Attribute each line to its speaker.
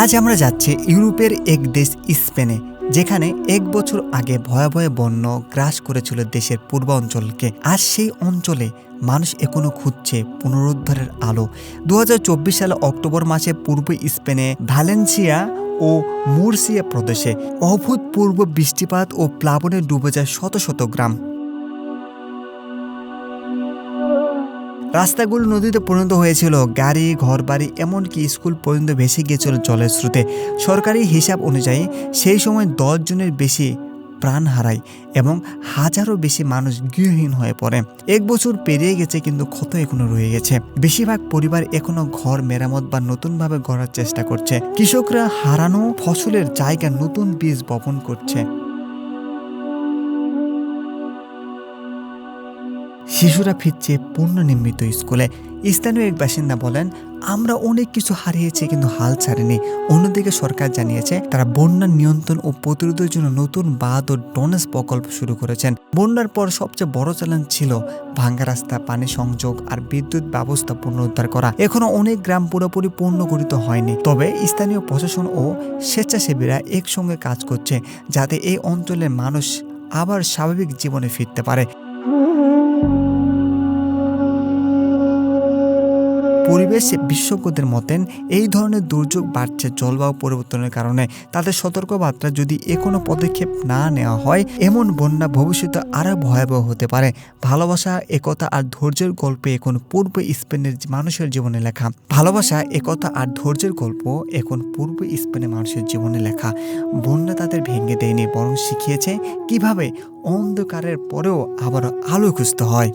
Speaker 1: আজ আমরা যাচ্ছি ইউরোপের এক দেশ স্পেনে, যেখানে এক বছর আগে ভয়াবহ বন্য গ্রাস করেছিল দেশের পূর্বাঞ্চলকে। আর সেই অঞ্চলে মানুষ এখনও খুঁজছে পুনরুদ্ধারের আলো। দু হাজার চব্বিশ সালে অক্টোবর মাসে পূর্ব স্পেনে ভ্যালেন্সিয়া ও মুরসিয়া প্রদেশে অভূতপূর্ব বৃষ্টিপাত ও প্লাবনে ডুবে যায় শত শত গ্রাম। রাস্তাগুলো নদীতে পরিণত হয়েছিল, গাড়ি, ঘরবাড়ি, এমনকি স্কুল পর্যন্ত ভেসে গিয়েছিল জলের স্রোতে। সরকারি হিসাব অনুযায়ী সেই সময় দশ জনের বেশি প্রাণ হারায় এবং হাজারো বেশি মানুষ গৃহহীন হয়ে পড়ে। এক বছর পেরিয়ে গেছে কিন্তু ক্ষত এখনও রয়ে গেছে। বেশিরভাগ পরিবার এখনও ঘর মেরামত বা নতুনভাবে গড়ার চেষ্টা করছে। কৃষকরা হারানো ফসলের জায়গা নতুন বীজ বপন করছে। শিশুরা ফিরছে পুনর্নির্মিত স্কুলে। স্থানীয় এক বাসিন্দা বলেন, আমরা অনেক কিছু হারিয়েছি কিন্তু হাল ছাড়েনি। অন্যদিকে সরকার জানিয়েছে, তারা বন্যা নিয়ন্ত্রণ ও প্রতিরোধের জন্য নতুন বাঁধ ও ডোনেস প্রকল্প শুরু করেছেন। বন্যার পর সবচেয়ে বড় চ্যালেঞ্জ ছিল ভাঙ্গা রাস্তা, পানি সংযোগ আর বিদ্যুৎ ব্যবস্থা পুনরুদ্ধার করা। এখনও অনেক গ্রাম পুরোপুরি পুনর্গঠিত হয়নি। তবে স্থানীয় প্রশাসন ও স্বেচ্ছাসেবীরা একসঙ্গে কাজ করছে যাতে এই অঞ্চলের মানুষ আবার স্বাভাবিক জীবনে ফিরতে পারে। পরিবেশ বিশেষজ্ঞদের মতেন এই ধরনের দুর্যোগ বাড়ছে জলবায়ু পরিবর্তনের কারণে। তাদের সতর্কবার্তা যদি এ কোনো পদক্ষেপ না নেওয়া হয়, এমন বন্যা ভবিষ্যতে আরও ভয়াবহ হতে পারে। ভালোবাসা, একতা আর ধৈর্যের গল্পে এখন পূর্ব স্পেনের মানুষের জীবনে লেখা। ভালোবাসা, একতা আর ধৈর্যের গল্প এখন পূর্ব স্পেনের মানুষের জীবনে লেখা। বন্যা তাদের ভেঙে দেয়নি, বরং শিখিয়েছে কীভাবে অন্ধকারের পরেও আবারও আলো খুঁজতে হয়।